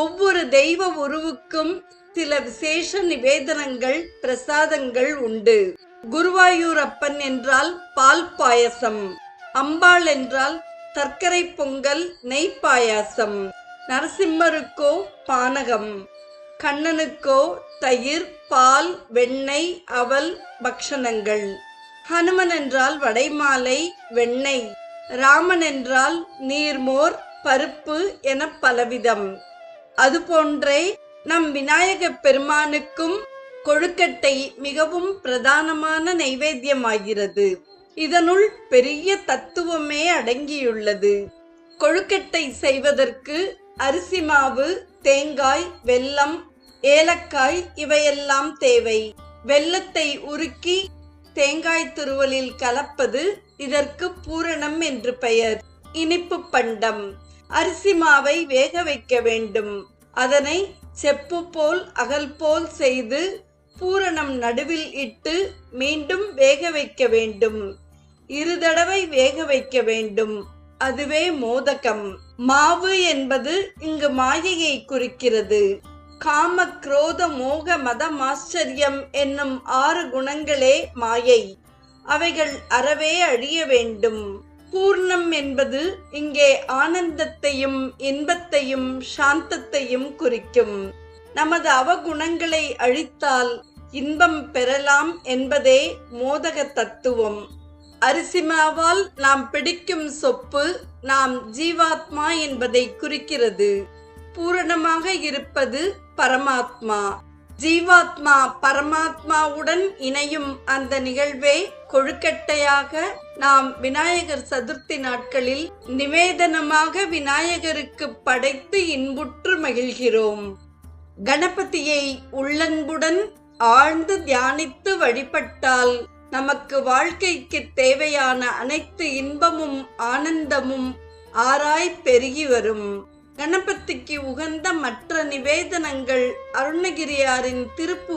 ஒவ்வொரு தெய்வ உருவுக்கும் சில விசேஷ நிவேதனங்கள் பிரசாதங்கள் உண்டு. குருவாயூரப்பன் என்றால் பால் பாயசம். அம்பாள் என்றால் சர்க்கரை பொங்கல் நெய் பாயாசம். நரசிம்மருக்கோ பானகம். கண்ணனுக்கோ தயிர் பால் வெண்ணெய் அவல் பக்ஷணங்கள். ஹனுமன் என்றால் வடைமாலை வெண்ணெய். ராமன் என்றால் நீர்மோர் பருப்பு என பலவிதம். அதுபோன்றே நம் விநாயகப் பெருமானுக்கும் கொழுக்கட்டை மிகவும் பிரதானமான நைவேத்தியமாகிறது. இதனுள் பெரிய தத்துவமே அடங்கியுள்ளது. கொழுக்கட்டை செய்வதற்கு அரிசி மாவு தேங்காய் வெல்லம் ஏலக்காய் இவையெல்லாம் தேவை. வெல்லத்தை உருக்கி தேங்காய் துருவலில் கலப்பது இதற்கு பூரணம் என்று பெயர். இனிப்பு பண்டம். அரிசி மாவை வேக வைக்க வேண்டும். அதனை செப்பு போல் அகல் போல் செய்து பூரணம் நடுவில் இட்டு மீண்டும் வேக வைக்க வேண்டும். இரு தடவை வேக வைக்க வேண்டும். அதுவே மோதகம். மாவு என்பது இங்கு மாயையை குறிக்கிறது. காம குரோத மோக மத மாச்சரியம் என்னும் ஆறு குணங்களே மாயை. அவைகள் அறவே அழிய வேண்டும். பூர்ணம் என்பது இங்கே ஆனந்தத்தையும் இன்பத்தையும் சாந்தத்தையும் குறிக்கும். நமது அவகுணங்களை அழித்தால் இன்பம் பெறலாம் என்பதே மோதக தத்துவம். அரிசிமாவால் நாம் பிடிக்கும் சொப்பு நாம் ஜீவாத்மா என்பதை குறிக்கிறது. பூரணமாக இருப்பது பரமாத்மா. ஜீவாத்மா பரமாத்மாவுடன் இணையும் அந்த நிகழ்வே கொழுக்கட்டையாக நாம் விநாயகர் சதுர்த்தி நாட்களில் நிவேதனமாக விநாயகருக்கு படைத்து இன்புற்று மகிழ்கிறோம். கணபதியை உள்ளன்புடன் ஆழ்ந்து தியானித்து வழிபட்டால் நமக்கு வாழ்க்கைக்கு தேவையான அனைத்து இன்பமும் ஆனந்தமும் ஆராய் பெருகி வரும். கணபதிக்கு உகந்த மற்ற நிவேதனங்கள் அருணகிரியாரின் திருப்பு